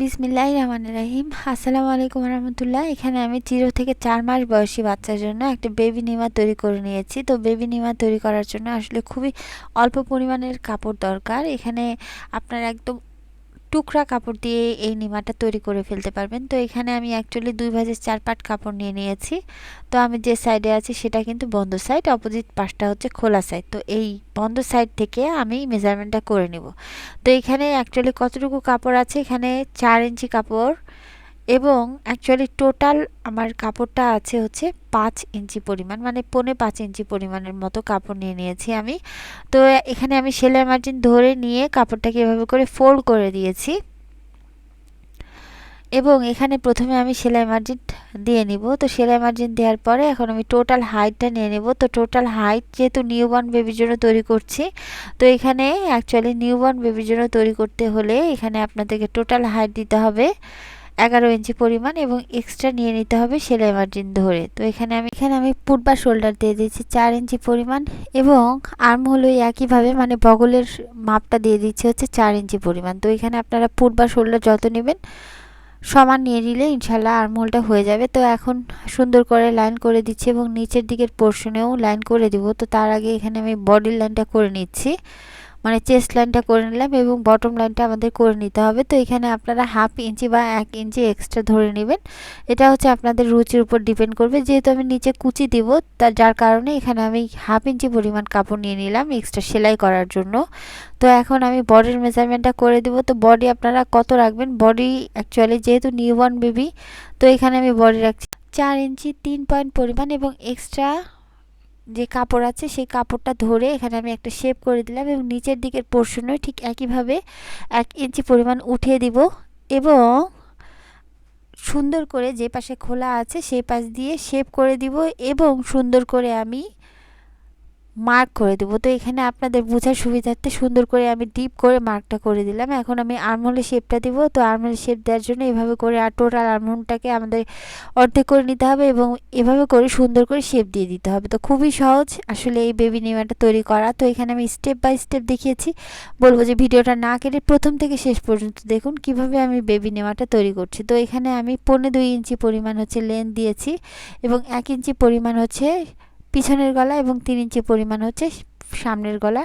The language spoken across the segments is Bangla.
বিসমিল্লাহ রহমান রাহিম। আসসালামু আলাইকুম রহমতুল্লাহ। এখানে আমি চিরো থেকে চার মাস বয়সী বাচ্চার জন্য একটা বেবি নিমা তৈরি করে নিয়েছি। তো বেবি নিমা তৈরি করার জন্য আসলে খুবই অল্প পরিমাণের কাপড় দরকার। এখানে আপনার একদম টুকরা কাপড় দিয়ে এই নিমাটা তৈরি করে ফেলতে পারবেন। তো এখানে আমি অ্যাকচুয়ালি দুই ভাজের চার পাট কাপড় নিয়ে নিয়েছি। তো আমি যে সাইডে আছি সেটা কিন্তু বন্ধ সাইড অপোজিট পাশটা হচ্ছে খোলা সাইড তো এই বন্ধ সাইড থেকে আমি মেজারমেন্টটা করে নিব। তো এখানে অ্যাকচুয়ালি কতটুকু কাপড় আছে? এখানে চার ইঞ্চি কাপড় এবং অ্যাকচুয়ালি টোটাল আমার কাপড়টা আছে হচ্ছে পাঁচ ইঞ্চি পরিমাণ মানে পৌনে পাঁচ ইঞ্চি পরিমাণের মতো কাপড় নিয়ে নিয়েছি আমি। তো এখানে আমি সেলাই মার্জিন ধরে নিয়ে কাপড়টাকে এভাবে করে ফোল্ড করে দিয়েছি। এবং এখানে প্রথমে আমি সেলাই মার্জিন দিয়ে নিব। তো সেলাই মার্জিন দেওয়ার পরে এখন আমি টোটাল হাইটটা নিয়ে নেব। তো টোটাল হাইট যেহেতু নিউবর্ন বেবির জন্য তৈরি করছি, তো এখানে অ্যাকচুয়ালি নিউবর্ন বেবির জন্য তৈরি করতে হলে এখানে আপনাদেরকে টোটাল হাইট দিতে হবে। এগারো ইঞ্চি পরিমাণ এবং এক্সট্রা নিয়ে নিতে হবে সেলাই মার্জিন ধরে। তো এখানে আমি এখানে আমি ফুট বা শোল্ডার দিয়ে দিচ্ছি চার ইঞ্চি পরিমাণ এবং আর্ম হলো একইভাবে মানে বগলের মাপটা দিয়ে দিচ্ছি হচ্ছে চার ইঞ্চি পরিমাণ। তো এখানে আপনারা ফুট বা শোল্ডার যত নেবেন সমান নিয়ে নিলে ইনশাল্লাহ আর্মহোলটা হয়ে যাবে। তো এখন সুন্দর করে লাইন করে দিচ্ছি এবং নিচের দিকের পোর্শনেও লাইন করে দিব। তো তার আগে এখানে আমি বডির লাইনটা করে নিচ্ছি। মানে চেস্ট লাইনটা করে নিলাম এবং বটম লাইনটা আমাদের করে নিতে হবে। তো এখানে আপনারা হাফ ইঞ্চি বা এক ইঞ্চি এক্সট্রা ধরে নেবেন। এটা হচ্ছে আপনাদের রুচির উপর ডিপেন্ড করবে। যেহেতু আমি নিচে কুচি দিব, তা যার কারণে এখানে আমি হাফ ইঞ্চি পরিমাণ কাপড় নিয়ে নিলাম এক্সট্রা সেলাই করার জন্য। তো এখন আমি বডির মেজারমেন্টটা করে দিব। তো বডি আপনারা কত রাখবেন? বডি অ্যাকচুয়ালি যেহেতু নিউবর্ন বেবি তো এখানে আমি বডি রাখছি চার ইঞ্চি তিন পয়েন্ট পরিমাণ এবং এক্সট্রা যে কাপড় আছে সেই কাপড়টা ধরে এখানে আমি একটা শেপ করে দিলাম এবং নিচের দিকের পোর্শনও ঠিক একইভাবে এক ইঞ্চি পরিমাণ উঠিয়ে দিব এবং সুন্দর করে যে পাশে খোলা আছে সেই পাশ দিয়ে শেপ করে দিব এবং সুন্দর করে আমি মার্ক করে দেবো। তো এখানে আপনাদের বোঝার সুবিধার্থে সুন্দর করে আমি ডিপ করে মার্কটা করে দিলাম। এখন আমি আর্মহোলের শেপটা দিব। তো আর্মহোলের শেপ দেওয়ার জন্য এভাবে করে আর টোটাল আর্মহোলটাকে আমাদের অর্ধেক করে নিতে হবে এবং এভাবে করে সুন্দর করে শেপ দিয়ে দিতে হবে। তো খুবই সহজ আসলে এই বেবি নিমাটা তৈরি করা। তো এখানে আমি স্টেপ বাই স্টেপ দেখিয়েছি। বলব যে ভিডিওটা না কেটে প্রথম থেকে শেষ পর্যন্ত দেখুন কীভাবে আমি বেবি নেওয়াটা তৈরি করছি। তো এখানে আমি পনেরো দুই ইঞ্চি পরিমাণ হচ্ছে লেন দিয়েছি এবং এক ইঞ্চি পরিমাণ হচ্ছে পিছনের গলা এবং তিন ইঞ্চি পরিমাণ হচ্ছে সামনের গলা।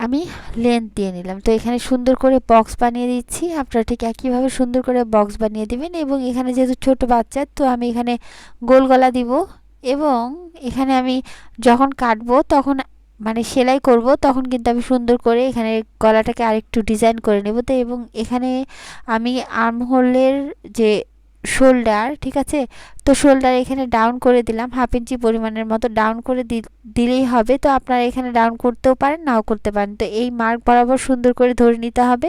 আমি লেন্থ দিয়ে নিলাম। তো এখানে সুন্দর করে বক্স বানিয়ে দিচ্ছি। আপনারা ঠিক একইভাবে সুন্দর করে বক্স বানিয়ে দিবেন এবং এখানে যেহেতু ছোট বাচ্চা, তো আমি এখানে গোল গলা দিব এবং এখানে আমি যখন কাটবো, তখন মানে সেলাই করব, তখন কিন্তু আমি সুন্দর করে এখানে গলাটাকে আরেকটু ডিজাইন করে নেব। তো এবং এখানে আমি আর্মহোলের যে শোল্ডার ঠিক আছে? তো শোল্ডার এখানে ডাউন করে দিলাম হাফ ইঞ্চি পরিমাণের মতো ডাউন করে দিলেই হবে। তো আপনারা এখানে ডাউন করতেও পারেন, নাও করতে পারেন। তো এই মার্ক বরাবর সুন্দর করে ধরে নিতে হবে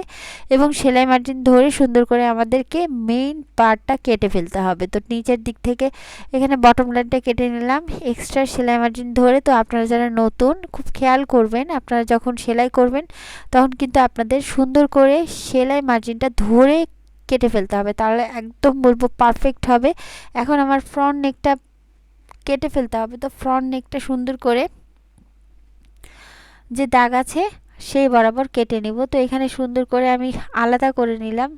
এবং সেলাই মার্জিন ধরে সুন্দর করে আমাদেরকে মেইন পার্টটা কেটে ফেলতে হবে। তো নিচের দিক থেকে এখানে বটম লাইনটা কেটে নিলাম। এক্সট্রা সেলাই মার্জিন ধরে তো আপনারা যারা নতুন, খুব খেয়াল করবেন, আপনারা যখন সেলাই করবেন, তখন কিন্তু আপনাদের সুন্দর করে সেলাই মার্জিনটা ধরে কেটে ফেলতে হবে। তাহলে একদম বলব পারফেক্ট হবে। এখন আমার ফ্রন্ট নেকটা কেটে ফেলতে হবে। তো ফ্রন্ট নেকটা সুন্দর করে যে দাগ আছে, সেই বরাবর কেটে নিব। তো এখানে সুন্দর করে আমি আলাদা করে নিলাম।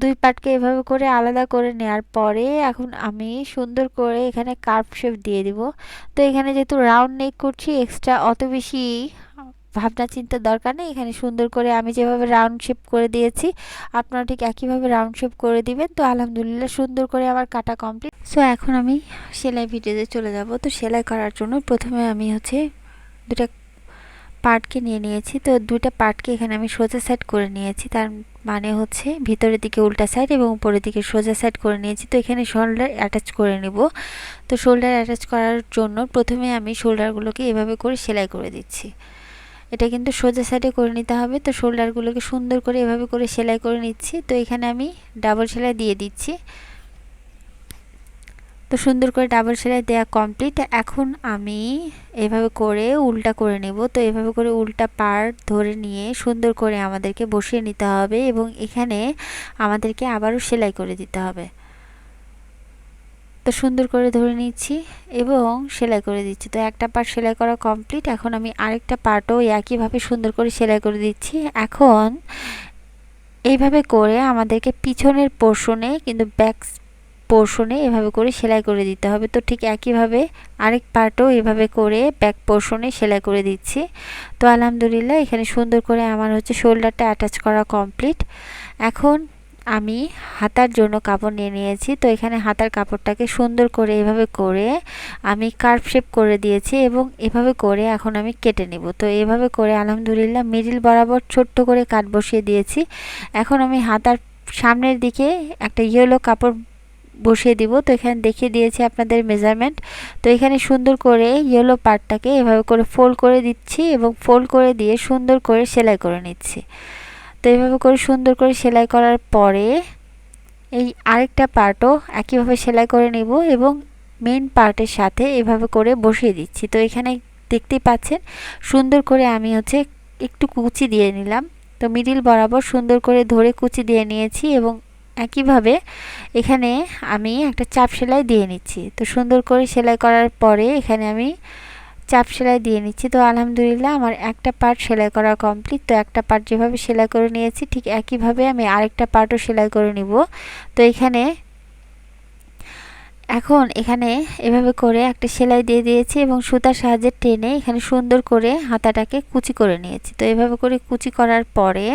দুই পাটকে এভাবে করে আলাদা করে নেওয়ার পরে এখন আমি সুন্দর করে এখানে কার্ভ শেপ দিয়ে দিব। তো এখানে যেহেতু রাউন্ড নেক করছি এক্সট্রা অত বেশি ভাবনা চিন্তার দরকার নেই। এখানে সুন্দর করে আমি যেভাবে রাউন্ড শেপ করে দিয়েছি আপনারা ঠিক একইভাবে রাউন্ড শেপ করে দিবেন। তো আলহামদুলিল্লাহ সুন্দর করে আমার কাটা কমপ্লিট সো এখন আমি সেলাই ভিডিওতে চলে যাব। তো সেলাই করার জন্য প্রথমে আমি হচ্ছে দুটা পার্টকে নিয়ে নিয়েছি। তো দুইটা পার্টকে এখানে আমি সোজা সাইড করে নিয়েছি। তার মানে হচ্ছে ভিতরের দিকে উল্টা সাইড এবং উপরের দিকে সোজা সাইড করে নিয়েছি। তো এখানে শোল্ডার অ্যাটাচ করে নিব। তো শোল্ডার অ্যাটাচ করার জন্য প্রথমে আমি শোল্ডারগুলোকে এভাবে করে সেলাই করে দিচ্ছি। এটা কিন্তু সোজা সাইডে করে নিতে হবে। তো শোল্ডারগুলোকে সুন্দর করে এভাবে করে সেলাই করে নিচ্ছি। তো এখানে আমি ডাবল সেলাই দিয়ে দিচ্ছি। তো সুন্দর করে ডাবল সেলাই দেওয়া কমপ্লিট এখন আমি এভাবে করে উল্টা করে নেব। তো এভাবে করে উল্টা পার্ট ধরে নিয়ে সুন্দর করে আমাদেরকে বসিয়ে নিতে হবে এবং এখানে আমাদেরকে আবারও সেলাই করে দিতে হবে। তো সুন্দর করে ধরে নিচ্ছি এবং সেলাই করে দিচ্ছি। তো একটা পার্ট সেলাই করা কমপ্লিট এখন আমি আরেকটা পার্টও একইভাবে সুন্দর করে সেলাই করে দিচ্ছি। এখন এইভাবে করে আমাদেরকে পিছনের পোর্শনে কিন্তু ব্যাক পোর্শনে এভাবে করে সেলাই করে দিতে হবে। তো ঠিক একইভাবে আরেক পার্টও এভাবে করে ব্যাক পোর্শনে সেলাই করে দিচ্ছি। তো আলহামদুলিল্লাহ এখানে সুন্দর করে আমার হচ্ছে শোল্ডারটা অ্যাটাচ করা কমপ্লিট এখন আমি হাতার জন্য কাপড় নিয়ে নিয়েছি। তো এখানে হাতার কাপড়টাকে সুন্দর করে এভাবে করে আমি কার্ভ শেপ করে দিয়েছি এবং এভাবে করে এখন আমি কেটে নেব। তো এভাবে করে আলহামদুলিল্লাহ মিডিল বরাবর ছোট্ট করে কাট বসিয়ে দিয়েছি। এখন আমি হাতার সামনের দিকে একটা ইয়েলো কাপড় বসিয়ে দিব। তো এখানে দেখিয়ে দিয়েছি আপনাদের মেজারমেন্ট তো এখানে সুন্দর করে ইয়েলো পার্টটাকে এভাবে করে ফোল্ড করে দিচ্ছি এবং ফোল্ড করে দিয়ে সুন্দর করে সেলাই করে নিচ্ছি। তো এইভাবে করে সুন্দর করে সেলাই করার পরে এই আরেকটা পার্টও একইভাবে সেলাই করে নেব এবং মেন পার্টের সাথে এভাবে করে বসিয়ে দিচ্ছি। তো এখানে দেখতেই পাচ্ছেন, সুন্দর করে আমি হচ্ছে একটু কুচি দিয়ে নিলাম। তো মিডিল বরাবর সুন্দর করে ধরে কুচি দিয়ে নিয়েছি এবং একইভাবে এখানে আমি একটা চাপ সেলাই দিয়ে নিচ্ছি। তো সুন্দর করে সেলাই করার পরে এখানে আমি চাপ সেলাই দিয়ে নিচ্ছি। তো আলহামদুলিল্লাহ আমার একটা পার্ট সেলাই করা কমপ্লিট তো একটা পার্ট যেভাবে সেলাই করে নিয়েছি, ঠিক একইভাবে আমি আরেকটা পার্টও সেলাই করে নিব। তো এখানে এখন এখানে এভাবে করে একটা সেলাই দিয়ে দিয়েছি এবং সুতার সাহায্যে টেনে এখানে সুন্দর করে হাতাটাকে কুচি করে নিয়েছি। তো এভাবে করে কুচি করার পরে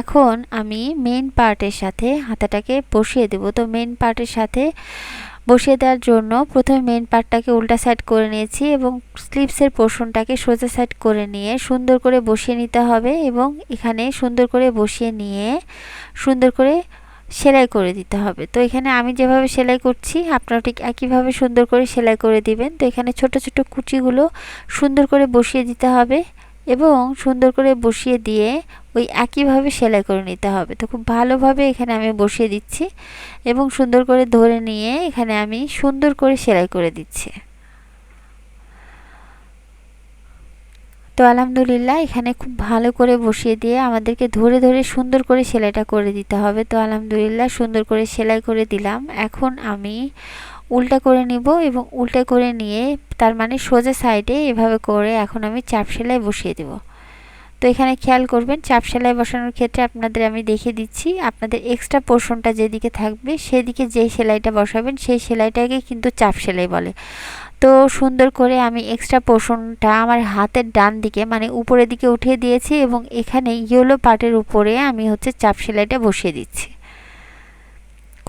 এখন আমি মেন পার্টের সাথে হাতাটাকে বসিয়ে দেব। তো মেন পার্টের সাথে বসিয়ে দেওয়ার জন্য প্রথমে মেন পার্টটাকে উল্টা সাইড করে নিয়েছি এবং স্লিপসের পোর্শনটাকে সোজা সাইড করে নিয়ে সুন্দর করে বসিয়ে নিতে হবে এবং এখানে সুন্দর করে বসিয়ে নিয়ে সুন্দর করে সেলাই করে দিতে হবে। তো এখানে আমি যেভাবে সেলাই করছি আপনারা ঠিক একইভাবে সুন্দর করে সেলাই করে দিবেন। তো এখানে ছোট ছোট কুচিগুলো সুন্দর করে বসিয়ে দিতে হবে। এবং সুন্দর করে বসিয়ে দিয়ে ওই একইভাবে সেলাই করে নিতে হবে। তো খুব ভালোভাবে এখানে আমি বসিয়ে দিচ্ছি এবং সুন্দর করে ধরে নিয়ে এখানে আমি সুন্দর করে সেলাই করে দিচ্ছি। তো আলহামদুলিল্লাহ এখানে খুব ভালো করে বসিয়ে দিয়ে আমাদেরকে ধরে ধরে সুন্দর করে সেলাইটা করে দিতে হবে। তো আলহামদুলিল্লাহ সুন্দর করে সেলাই করে দিলাম। এখন আমি উল্টা করে নিব এবং উল্টা করে নিয়ে তার মানে সোজা সাইডে এভাবে করে এখন আমি চাপ সেলাই বসিয়ে দেব। তো এখানে খেয়াল করবেন চাপ সেলাই বসানোর ক্ষেত্রে আপনাদের আমি দেখে দিচ্ছি, আপনাদের এক্সট্রা পোর্শনটা যেদিকে থাকবে সেদিকে যে সেলাইটা বসাবেন সেই সেলাইটাকে কিন্তু চাপ সেলাই বলে। তো সুন্দর করে আমি এক্সট্রা পোর্শনটা আমার হাতের ডান দিকে মানে উপরের দিকে উঠিয়ে দিয়েছি এবং এখানে ইয়েলো পার্টের উপরে আমি হচ্ছে চাপ সেলাইটা বসিয়ে দিচ্ছি।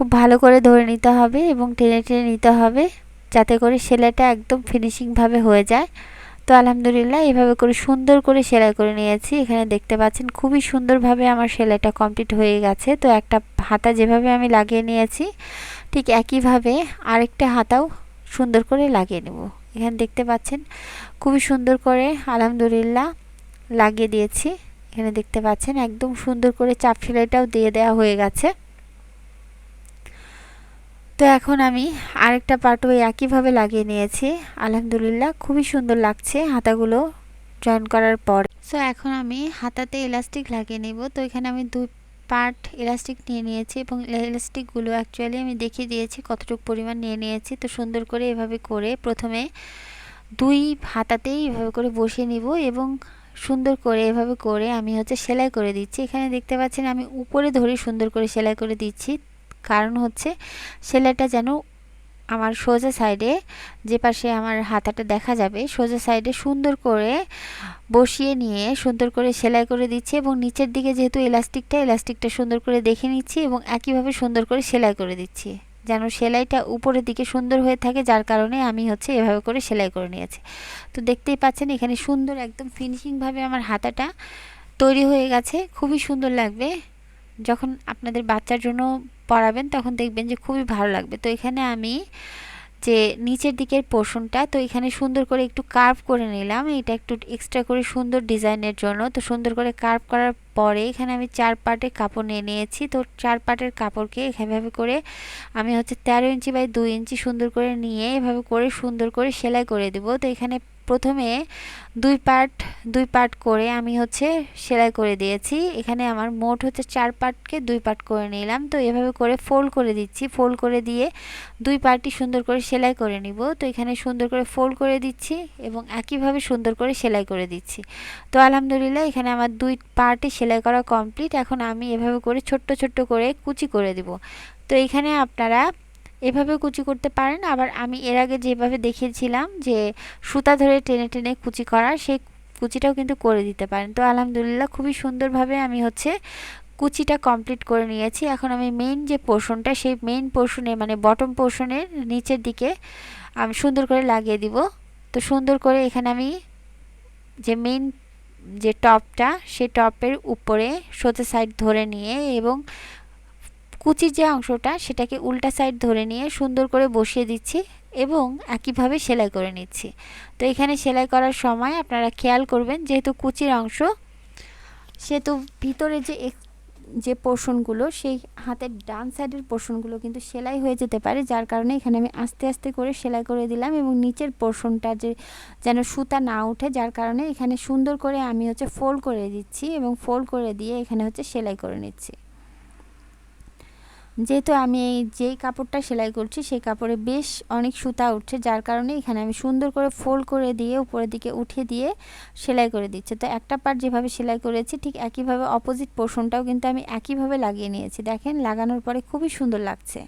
খুব ভালো করে ধরে নিতে হবে এবং টেনে টেনে নিতে হবে যাতে করে সেলাইটা একদম ফিনিশিংভাবে হয়ে যায়। তো আলহামদুলিল্লাহ এভাবে করে সুন্দর করে সেলাই করে নিয়েছি। এখানে দেখতে পাচ্ছেন খুবই সুন্দরভাবে আমার সেলাইটা কমপ্লিট হয়ে গেছে। তো একটা হাতা যেভাবে আমি লাগিয়ে নিয়েছি, ঠিক একইভাবে আরেকটা হাতাও সুন্দর করে লাগিয়ে নেব। এখানে দেখতে পাচ্ছেন খুবই সুন্দর করে আলহামদুলিল্লাহ লাগিয়ে দিয়েছি। এখানে দেখতে পাচ্ছেন একদম সুন্দর করে চাপ সেলাইটাও দিয়ে দেওয়া হয়ে গেছে। তো এখন আমি আরেকটা পার্ট ওই একইভাবে লাগিয়ে নিয়েছি। আলহামদুলিল্লাহ খুবই সুন্দর লাগছে হাতাগুলো জয়েন করার পর। সো এখন আমি হাতাতে ইলাস্টিক লাগিয়ে নেব। তো এখানে আমি দুই পার্ট ইলাস্টিক নিয়ে নিয়েছি এবং ইলাস্টিকগুলো অ্যাকচুয়ালি আমি দেখিয়ে দিয়েছি কতটুকু পরিমাণ নিয়ে নিয়েছি। তো সুন্দর করে এভাবে করে প্রথমে দুই হাতাতেই এভাবে করে বসিয়ে নিব এবং সুন্দর করে এভাবে করে আমি হচ্ছে সেলাই করে দিচ্ছি। এখানে দেখতে পাচ্ছেন আমি উপরে ধরে সুন্দর করে সেলাই করে দিচ্ছি। কারণ হচ্ছে সেলাইটা যেন আমার সোজা সাইডে যে পাশে আমার হাতাটা দেখা যাবে, সোজা সাইডে সুন্দর করে বসিয়ে নিয়ে সুন্দর করে সেলাই করে দিচ্ছি এবং নিচের দিকে যেহেতু ইলাস্টিকটা ইলাস্টিকটা সুন্দর করে দেখে নিচ্ছি এবং একইভাবে সুন্দর করে সেলাই করে দিচ্ছি। যেন সেলাইটা উপরের দিকে সুন্দর হয়ে থাকে, যার কারণে আমি হচ্ছে এভাবে করে সেলাই করে নিয়েছি। তো দেখতেই পাচ্ছেন এখানে সুন্দর একদম ফিনিশিংভাবে আমার হাতাটা তৈরি হয়ে গেছে, খুবই সুন্দর লাগবে। যখন আপনাদের বাচ্চার জন্য পরাবেন তখন দেখবেন যে খুবই ভালো লাগবে। তো এখানে আমি যে নিচের দিকের পোর্শনটা, তো এখানে সুন্দর করে একটু কার্ভ করে নিলাম। এটা একটু এক্সট্রা করে সুন্দর ডিজাইনের জন্য। তো সুন্দর করে কার্ভ করার পরে এখানে আমি চার পার্টের কাপড় নিয়ে নিয়েছি। তো চার পার্টের কাপড়কে এভাবে করে আমি হচ্ছে তেরো ইঞ্চি বাই দুই ইঞ্চি সুন্দর করে নিয়ে এভাবে করে সুন্দর করে সেলাই করে দেবো। তো এখানে প্রথমে দুই পার্ট দুই পার্ট করে আমি হচ্ছে সেলাই করে দিয়েছি। এখানে আমার মোট হচ্ছে চার পার্টকে দুই পার্ট করে নিলাম। তো এভাবে করে ফোল্ড করে দিচ্ছি। ফোল্ড করে দিয়ে দুই পার্টই সুন্দর করে সেলাই করে নিব। তো এখানে সুন্দর করে ফোল্ড করে দিচ্ছি এবং একইভাবে সুন্দর করে সেলাই করে দিচ্ছি। তো আলহামদুলিল্লাহ এখানে আমার দুই পার্টই সেলাই করা কমপ্লিট। এখন আমি এভাবে করে ছোট্ট ছোট্ট করে কুচি করে দিব। তো এখানে আপনারা এভাবে কুচি করতে পারেন। আবার আমি এর আগে যেভাবে দেখিয়েছিলাম যে সুতা ধরে টেনে টেনে কুচি করা, সেই কুচিটাও কিন্তু করে দিতে পারেন। তো আলহামদুলিল্লাহ খুবই সুন্দরভাবে আমি হচ্ছে কুচিটা কমপ্লিট করে নিয়েছি। এখন আমি মেইন যে পোর্শনটা সেই মেইন পোর্শনে মানে বটম পোর্শনের নিচের দিকে আমি সুন্দর করে লাগিয়ে দিব। তো সুন্দর করে এখানে আমি যে মেইন যে টপটা সেই টপের উপরে সোজা সাইড ধরে নিয়ে এবং কুচির যে অংশটা, সেটাকে উল্টা সাইড ধরে নিয়ে সুন্দর করে বসিয়ে দিচ্ছি এবং একইভাবে সেলাই করে নিচ্ছি। তো এখানে সেলাই করার সময় আপনারা খেয়াল করবেন, যেহেতু কুচির অংশ, সেহেতু ভিতরে যে যে পোর্শনগুলো সেই হাতের ডান সাইডের পোর্শনগুলো কিন্তু সেলাই হয়ে যেতে পারে, যার কারণে এখানে আমি আস্তে আস্তে করে সেলাই করে দিলাম এবং নিচের পোর্শনটা যে, যেন সুতা না উঠে, যার কারণে এখানে সুন্দর করে আমি হচ্ছে ফোল্ড করে দিচ্ছি এবং ফোল্ড করে দিয়ে এখানে হচ্ছে সেলাই করে নিচ্ছি। যেহেতু আমি এই যেই কাপড়টা সেলাই করছি, সেই কাপড়ে বেশ অনেক সুতা উঠছে, যার কারণে এখানে আমি সুন্দর করে ফোল্ড করে দিয়ে উপরের দিকে উঠিয়ে দিয়ে সেলাই করে দিচ্ছি। তো একটা পার্ট যেভাবে সেলাই করেছি, ঠিক একইভাবে অপোজিট পোর্শনটাও কিন্তু আমি একইভাবে লাগিয়ে নিয়েছি। দেখেন, লাগানোর পরে খুবই সুন্দর লাগছে।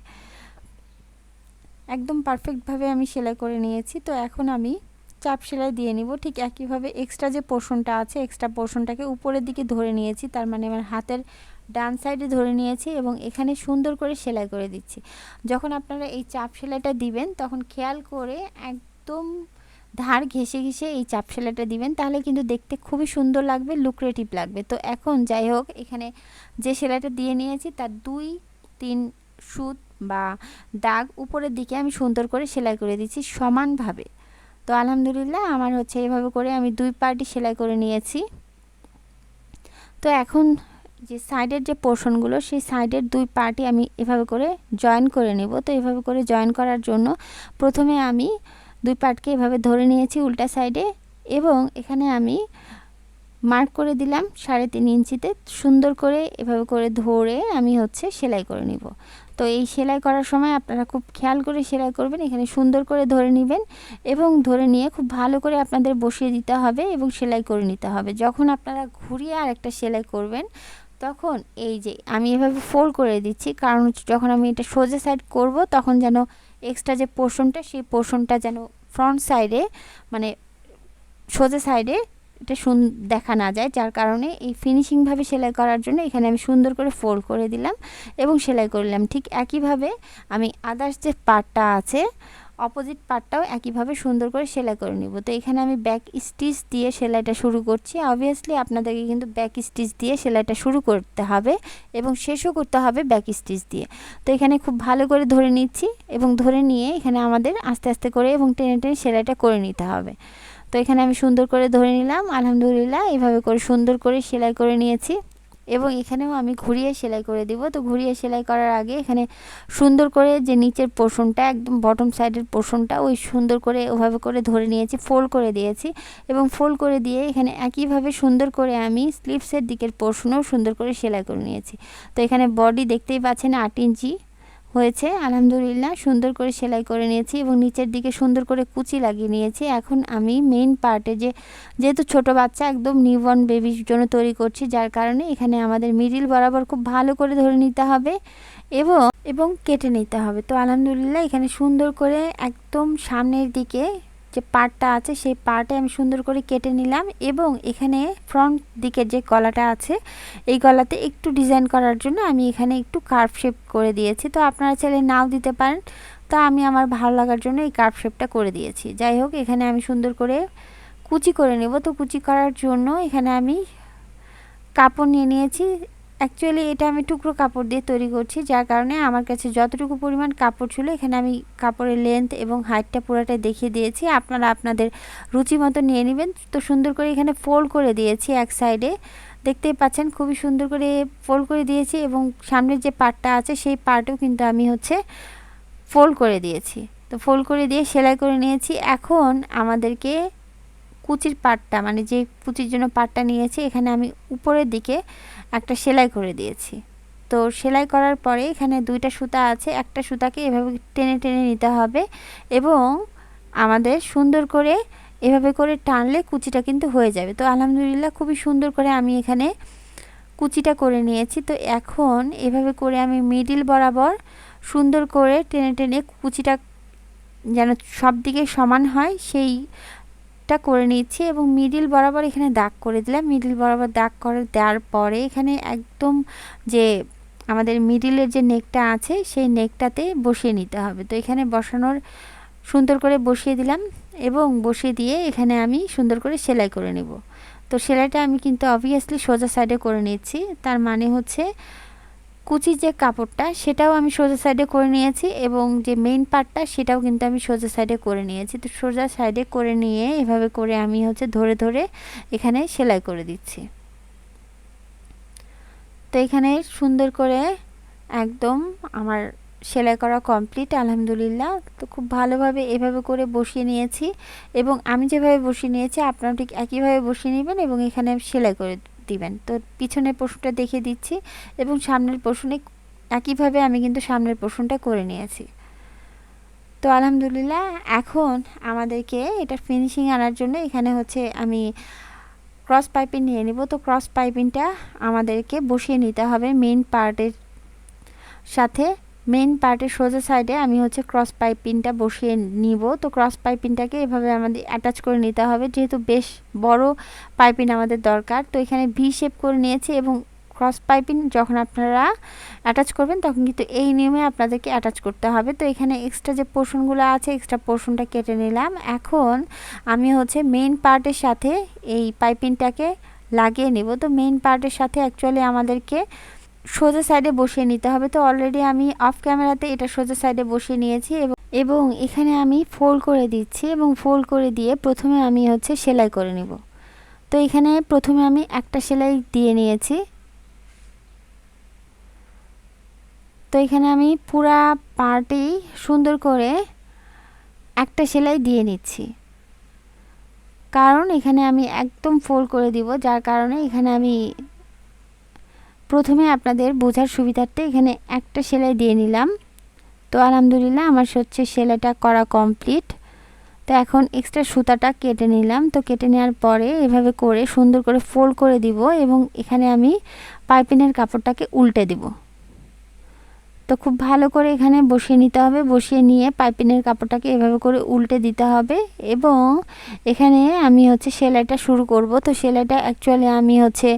একদম পারফেক্টভাবে আমি সেলাই করে নিয়েছি। তো এখন আমি চাপ সেলাই দিয়ে নিব। ঠিক একইভাবে এক্সট্রা যে পোর্শনটা আছে এক্সট্রা পোর্শনটাকে উপরের দিকে ধরে নিয়েছি। তার মানে আমার হাতের ডান সাইডে ধরে নিয়েছি এবং এখানে সুন্দর করে সেলাই করে দিচ্ছি। যখন আপনারা এই চাপ সেলাইটা দিবেন, তখন খেয়াল করে একদম ধার ঘেসে ঘেসে এই চাপ সেলাইটা দিবেন। তাহলে কিন্তু দেখতে খুবই সুন্দর লাগবে লুক্রেটিভ লাগবে। তো এখন যাই হোক, এখানে যে সেলাইটা দিয়ে নিয়েছি, তার দুই, তিন সুত বা দাগ উপরের দিকে আমি সুন্দর করে সেলাই করে দিচ্ছি সমানভাবে। তো আলহামদুলিল্লাহ আমার হচ্ছে এভাবে করে আমি দুই পার্টি সেলাই করে নিয়েছি। তো এখন যে সাইডের যে পোর্শনগুলো সেই সাইডের দুই পার্টি আমি এভাবে করে জয়েন করে নেব। তো এভাবে করে জয়েন করার জন্য প্রথমে আমি দুই পার্টকে এভাবে ধরে নিয়েছি উল্টা সাইডে এবং এখানে আমি মার্ক করে দিলাম সাড়ে তিন ইঞ্চিতে। সুন্দর করে এভাবে করে ধরে আমি হচ্ছে সেলাই করে নিব। তো এই সেলাই করার সময় আপনারা খুব খেয়াল করে সেলাই করবেন, এখানে সুন্দর করে ধরে নেবেন এবং ধরে নিয়ে খুব ভালো করে আপনাদের বসিয়ে দিতে হবে এবং সেলাই করে নিতে হবে। যখন আপনারা ঘুরিয়ে আর একটা সেলাই করবেন, তখন এই যে আমি এভাবে ফোল্ড করে দিচ্ছি, কারণ যখন আমি এটা সোজা সাইড করব, তখন যেন এক্সট্রা যে পোর্শনটা সেই পোর্শনটা যেন ফ্রন্ট সাইডে মানে সোজা সাইডে এটা সুন, দেখা না যায়, যার কারণে এই ফিনিশিংভাবে সেলাই করার জন্য এখানে আমি সুন্দর করে ফোল্ড করে দিলাম এবং সেলাই করলাম ঠিক একইভাবে আমি আদার্স যে পার্টটা আছে অপোজিট পার্টটাও একইভাবে সুন্দর করে সেলাই করে নিব। তো এখানে আমি ব্যাক স্টিচ দিয়ে সেলাইটা শুরু করছি। অবভিয়াসলি আপনাদেরকে কিন্তু ব্যাক স্টিচ দিয়ে সেলাইটা শুরু করতে হবে এবং শেষও করতে হবে ব্যাক স্টিচ দিয়ে। তো এখানে খুব ভালো করে ধরে নিচ্ছি এবং ধরে নিয়ে এখানে আমাদের আস্তে আস্তে করে এবং টেনে টেনে সেলাইটা করে নিতে হবে। তো এখানে আমি সুন্দর করে ধরে নিলাম, আলহামদুলিল্লাহ এভাবে করে সুন্দর করে সেলাই করে নিয়েছি। এবং এখানেও আমি ঘুরিয়ে সেলাই করে দিব। তো ঘুরিয়ে সেলাই করার আগে এখানে সুন্দর করে যে নিচের পোর্শনটা একদম বটম সাইডের পোর্শনটা ওই সুন্দর করে ওভাবে করে ধরে নিয়েছি ফোল্ড করে দিয়েছি। এবং ফোল্ড করে দিয়ে এখানে একইভাবে সুন্দর করে আমি স্লিপসের দিকের পোর্শনও সুন্দর করে সেলাই করে নিয়েছি। তো এখানে বডি দেখতেই পাচ্ছেন আট ইঞ্চি। হয়েছে। আলহামদুলিল্লাহ, সুন্দর করে সেলাই করে নিয়েছি এবং নিচের দিকে সুন্দর করে কুচি লাগিয়ে নিয়েছি। এখন আমি মেইন পার্টে যে, যেহেতু ছোট বাচ্চা, একদম নিউবর্ন বেবির জন্য তৈরি করছি, যার কারণে এখানে আমাদের মিডিল বরাবর খুব ভালো করে ধরে নিতে হবে এবং এবং কেটে নিতে হবে। তো আলহামদুলিল্লাহ, এখানে সুন্দর করে একদম সামনের দিকে যে পার্টটা আছে, সেই পার্টে আমি সুন্দর করে কেটে নিলাম এবং এখানে ফ্রন্ট দিকের যে গলাটা আছে, এই গলাতে একটু ডিজাইন করার জন্য আমি এখানে একটু কার্ভ শেপ করে দিয়েছি। তো আপনারা চাইলে নাও দিতে পারেন। তো আমি আমার ভালো লাগার জন্য এই কার্ভ শেপটা করে দিয়েছি। যাই হোক, এখানে আমি সুন্দর করে কুচি করে নেব। তো কুচি করার জন্য এখানে আমি কাপড় নিয়ে নিয়েছি। অ্যাকচুয়ালি এটা আমি টুকরো কাপড় দিয়ে তৈরি করছি, যার কারণে আমার কাছে যতটুকু পরিমাণ কাপড় ছিল, এখানে আমি কাপড়ের লেন্থ এবং হাইটটা পুরোটাই দেখিয়ে দিয়েছি। আপনারা আপনাদের রুচি মতো নিয়ে নেবেন। তো সুন্দর করে এখানে ফোল্ড করে দিয়েছি এক সাইডে দেখতেই পাচ্ছেন, খুবই সুন্দর করে ফোল্ড করে দিয়েছি এবং সামনের যে পার্টটা আছে, সেই পার্টও কিন্তু আমি হচ্ছে ফোল্ড করে দিয়েছি। তো ফোল্ড করে দিয়ে সেলাই করে নিয়েছি। এখন আমাদেরকে কুচির পাটটা মানে যে কুচির জন্য পাটটা নিয়েছি, এখানে আমি উপরের দিকে একটা সেলাই করে দিয়েছি। তো সেলাই করার পরে এখানে দুইটা সুতা আছে, একটা সুতাকে এভাবে টেনে টেনে নিতে হবে এবং আমাদের সুন্দর করে এভাবে করে টানলে কুচিটা কিন্তু হয়ে যাবে। তো আলহামদুলিল্লাহ খুবই সুন্দর করে আমি এখানে কুচিটা করে নিয়েছি। তো এখন এভাবে করে আমি মিডিল বরাবর সুন্দর করে টেনে টেনে কুচিটা যেন সব দিকে সমান হয় সেইটা করে নিচ্ছি এবং মিডিল বরাবর এখানে দাগ করে দিলাম। মিডিল বরাবর দাগ করে দেওয়ার পরে এখানে একদম যে আমাদের মিডিলের যে নেকটা আছে, সেই নেকটাতে বসিয়ে নিতে হবে। তো এখানে বসানোর, সুন্দর করে বসিয়ে দিলাম এবং বসিয়ে দিয়ে এখানে আমি সুন্দর করে সেলাই করে নেব। তো সেলাইটা আমি কিন্তু অবভিয়াসলি সোজা সাইডে করে নিচ্ছি। তার মানে হচ্ছে কুচির যে কাপড়টা, সেটাও আমি সোজা সাইডে করে নিয়েছি এবং যে মেইন পার্টটা সেটাও কিন্তু আমি সোজা সাইডে করে নিয়েছি। তো সোজা সাইডে করে নিয়ে এভাবে করে আমি হচ্ছে ধরে ধরে এখানে সেলাই করে দিচ্ছি। তো এখানে সুন্দর করে একদম আমার সেলাই করা কমপ্লিট আলহামদুলিল্লাহ। তো খুব ভালোভাবে এভাবে করে বসিয়ে নিয়েছি এবং আমি যেভাবে বসিয়ে নিয়েছি আপনারা ঠিক একইভাবে বসিয়ে নেবেন এবং এখানে সেলাই করে দিবেন। তো পিছনের পশুটা দেখে দিচ্ছি এবং সামনের পশুনে একইভাবে আমি কিন্তু সামনের পশুনটা করে নিয়েছি। তো আলহামদুলিল্লাহ, এখন আমাদেরকে এটা ফিনিশিং আনার জন্য এখানে হচ্ছে আমি ক্রস পাইপিং নিয়ে নেব। তো ক্রস পাইপিংটা আমাদেরকে বসিয়ে নিতে হবে মেন পার্টের সাথে। মেন পার্টের সোজা সাইডে আমি হচ্ছে ক্রস পাইপিংটা বসিয়ে নিব। তো ক্রস পাইপিংটাকে এভাবে আমাদের অ্যাটাচ করে নিতে হবে। যেহেতু বেশ বড় পাইপিং আমাদের দরকার, তো এখানে ভি শেপ করে নিয়েছি এবং ক্রস পাইপিং যখন আপনারা অ্যাটাচ করবেন, তখন কিন্তু এই নিয়মে আপনাদেরকে অ্যাটাচ করতে হবে। তো এখানে এক্সট্রা যে পোর্শনগুলো আছে এক্সট্রা পোর্শনটা কেটে নিলাম। এখন আমি হচ্ছে মেইন পার্টের সাথে এই পাইপিংটাকে লাগিয়ে নেব। তো মেইন পার্টের সাথে অ্যাকচুয়ালি আমাদেরকে সোজা সাইডে বসিয়ে নিতে হবে। তো অলরেডি আমি অফ ক্যামেরাতে এটা সোজা সাইডে বসিয়ে নিয়েছি এবং এবং এখানে আমি ফোল্ড করে দিচ্ছি এবং ফোল্ড করে দিয়ে প্রথমে আমি হচ্ছে সেলাই করে নিব। তো এখানে প্রথমে আমি একটা সেলাই দিয়ে নিয়েছি। তো এখানে আমি পুরা পার্টি সুন্দর করে একটা সেলাই দিয়ে নিচ্ছি। কারণ এখানে আমি একদম ফোল্ড করে দিব, যার কারণে এখানে আমি প্রথমে আপনাদের বোঝার সুবিধার্থে এখানে একটা সেলাই দিয়ে নিলাম। তো আলহামদুলিল্লাহ আমার হচ্ছে সেলাইটা করা কমপ্লিট। তো এখন এক্সট্রা সুতাটা কেটে নিলাম। তো কেটে নেওয়ার পরে এভাবে করে সুন্দর করে ফোল্ড করে দিব এবং এখানে আমি পাইপিনের কাপড়টাকে উল্টে দিব। তো খুব ভালো করে এখানে বসিয়ে নিতে হবে। বসিয়ে নিয়ে পাইপিনের কাপড়টাকে এভাবে করে উল্টে দিতে হবে এবং এখানে আমি হচ্ছে সেলাইটা শুরু করব। তো সেলাইটা অ্যাকচুয়ালি আমি হচ্ছে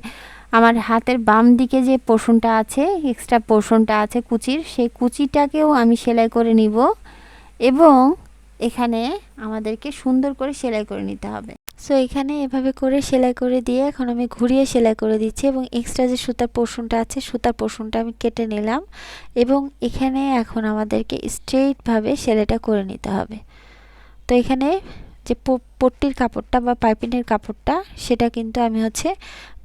আমার হাতের বাম দিকে যে পোষণটা আছে এক্সট্রা পোষণটা আছে কুচির, সেই কুচিটাকেও আমি সেলাই করে নিব এবং এখানে আমাদেরকে সুন্দর করে সেলাই করে নিতে হবে। সো এখানে এভাবে করে সেলাই করে দিয়ে এখন আমি ঘুরিয়ে সেলাই করে দিচ্ছি এবং এক্সট্রা যে সুতার পোষণটা আছে, সুতার পোষণটা আমি কেটে নিলাম এবং এখানে এখন আমাদেরকে স্ট্রেইটভাবে সেলাইটা করে নিতে হবে। তো, এখানে যে পট্টির কাপড়টা বা পাইপিনের কাপড়টা, সেটা কিন্তু আমি হচ্ছে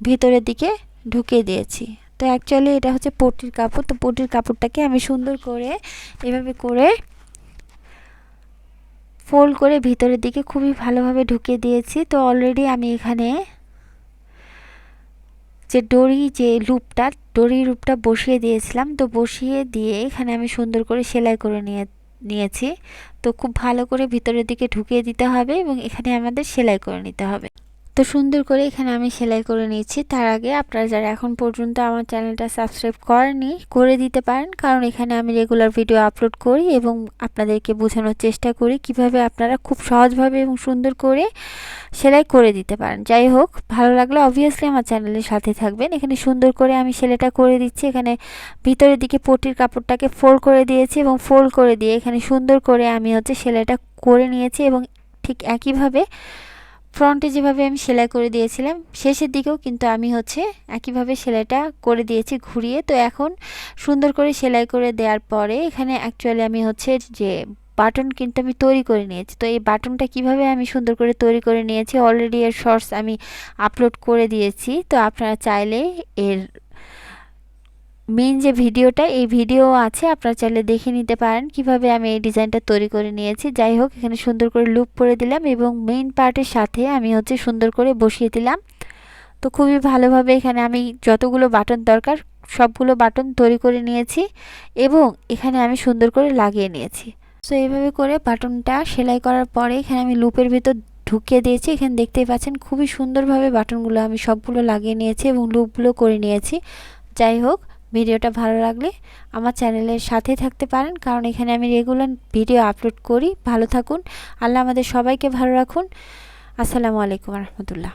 ভিতরের দিকে ঢুকিয়ে দিয়েছি। তো অ্যাকচুয়ালি এটা হচ্ছে পট্টির কাপড়। তো পট্টির কাপড়টাকে আমি সুন্দর করে এভাবে করে ফোল্ড করে ভিতরের দিকে খুবই ভালোভাবে ঢুকিয়ে দিয়েছি। তো অলরেডি আমি এখানে যে ডরি যে লুপটা ডরি লুপটা বসিয়ে দিয়েছিলাম। তো বসিয়ে দিয়ে এখানে আমি সুন্দর করে সেলাই করে নিয়ে নিয়েছি। তো খুব ভালো করে ভিতরের দিকে ঢুকিয়ে দিতে হবে এবং এখানে আমাদের সেলাই করে নিতে হবে। তো সুন্দর করে এখানে আমি সেলাই করে নিচ্ছি তার আগে আপনারা যারা এখন পর্যন্ত আমার চ্যানেলটা সাবস্ক্রাইব করেনি করে দিতে পারেন। কারণ এখানে আমি রেগুলার ভিডিও আপলোড করি এবং আপনাদেরকে বোঝানোর চেষ্টা করি কীভাবে আপনারা খুব সহজভাবে এবং সুন্দর করে সেলাই করে দিতে পারেন। যাই হোক, ভালো লাগলে অবভিয়াসলি আমার চ্যানেলের সাথে থাকবেন। এখানে সুন্দর করে আমি সেলাইটা করে দিচ্ছি। এখানে ভিতরের দিকে পটির কাপড়টাকে ফোল্ড করে দিয়েছি এবং ফোল্ড করে দিয়ে এখানে সুন্দর করে আমি হচ্ছে সেলাইটা করে নিয়েছি এবং ঠিক একইভাবে ফ্রন্টে যেভাবে আমি সেলাই করে দিয়েছিলাম, শেষের দিকেও কিন্তু আমি হচ্ছে একইভাবে সেলাইটা করে দিয়েছি ঘুরিয়ে। তো এখন সুন্দর করে সেলাই করে দেওয়ার পরে এখানে অ্যাকচুয়ালি আমি হচ্ছে যে বাটন কিন্তু আমি তৈরি করে নিয়েছি। তো এই বাটনটা কীভাবে আমি সুন্দর করে তৈরি করে নিয়েছি অলরেডি এর শর্টস আমি আপলোড করে দিয়েছি। তো আপনারা চাইলে এর মেইন যে ভিডিওটা, এই ভিডিও আছে, আপনারা চাইলে দেখে নিতে পারেন কীভাবে আমি এই ডিজাইনটা তৈরি করে নিয়েছি। যাই হোক, এখানে সুন্দর করে লুপ করে দিলাম এবং মেইন পার্টের সাথে আমি হচ্ছে সুন্দর করে বসিয়ে দিলাম। তো খুবই ভালোভাবে এখানে আমি যতগুলো বাটন দরকার, সবগুলো বাটন তৈরি করে নিয়েছি এবং এখানে আমি সুন্দর করে লাগিয়ে নিয়েছি। সো এইভাবে করে বাটনটা সেলাই করার পরে এখানে আমি লুপের ভিতর ঢুকিয়ে দিয়েছি। এখানে দেখতেই পাচ্ছেন খুবই সুন্দরভাবে বাটনগুলো আমি সবগুলো লাগিয়ে নিয়েছি এবং লুপগুলো করে নিয়েছি। যাই হোক ভিডিওটা ভালো লাগলে আমার চ্যানেলের সাথে থাকতে পারেন। কারণ এখানে আমি রেগুলার ভিডিও আপলোড করি। ভালো থাকুন। আল্লাহ আমাদের সবাইকে ভালো রাখুন। আসসালামু আলাইকুম রহমতুল্লাহ।